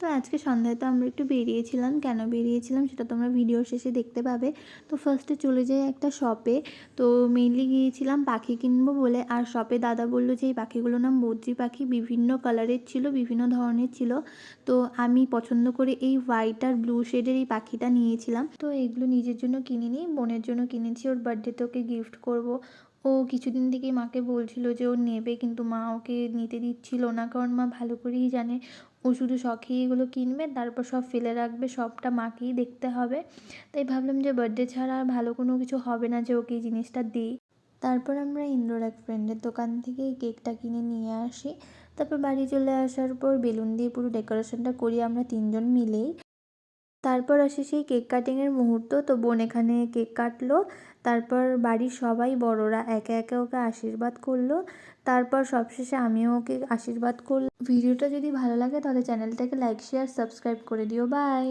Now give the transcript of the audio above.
আজকে সন্ধ্যায় তো আমরা একটু বেরিয়েছিলাম। কেন বেরিয়েছিলাম সেটা তোমরা ভিডিওর শেষে দেখতে পাবে। তো ফার্স্টে চলে যাই একটা শপে তো মেনলি গিয়েছিলাম পাখি কিনবো বলে। আর শপে দাদা বলল যে, এই পাখিগুলোর নাম বদ্রি পাখি। বিভিন্ন কালারের ছিল, বিভিন্ন ধরনের ছিল। তো আমি পছন্দ করে এই হোয়াইট আর ব্লু শেডের এই পাখিটা নিয়েছিলাম। তো এগুলো নিজের জন্য কিনিনি, বোনের জন্য কিনেছি। ওর বার্থডেতে ওকে গিফট করব। ও কিছুদিন থেকেই মাকে বলছিল যে, ও নেবে। কিন্তু মা ওকে নিতে দিচ্ছিল না, কারণ মা ভালো করেই জানে। ও শুধু শখে এগুলো কিনবে, তারপর সব ফেলে রাখবে, সবটা মাকেই দেখতে হবে। তাই ভাবলাম যে বার্থডে ছাড়া আর ভালো কোনো কিছু হবে না যে ওকে এই জিনিসটা দিই। তারপর আমরা ইন্দ্রর এক ফ্রেন্ডের দোকান থেকে কেকটা কিনে নিয়ে আসি। তারপর বাড়ি চলে আসার পর বেলুন দিয়ে পুরো ডেকোরেশনটা করি আমরা তিনজন মিলেই। তারপর আসে সেই কেক কাটিংয়ের মুহূর্ত। তো বোন এখানে কেক কাটলো, তারপর বাড়ির সবাই বড়রা একে একে ওকে আশীর্বাদ করল। তারপর সবশেষে আমিও ওকে আশীর্বাদ করল ভিডিওটা যদি ভালো লাগে তাহলে চ্যানেলটাকে লাইক, শেয়ার, সাবস্ক্রাইব করে দিও। বাই!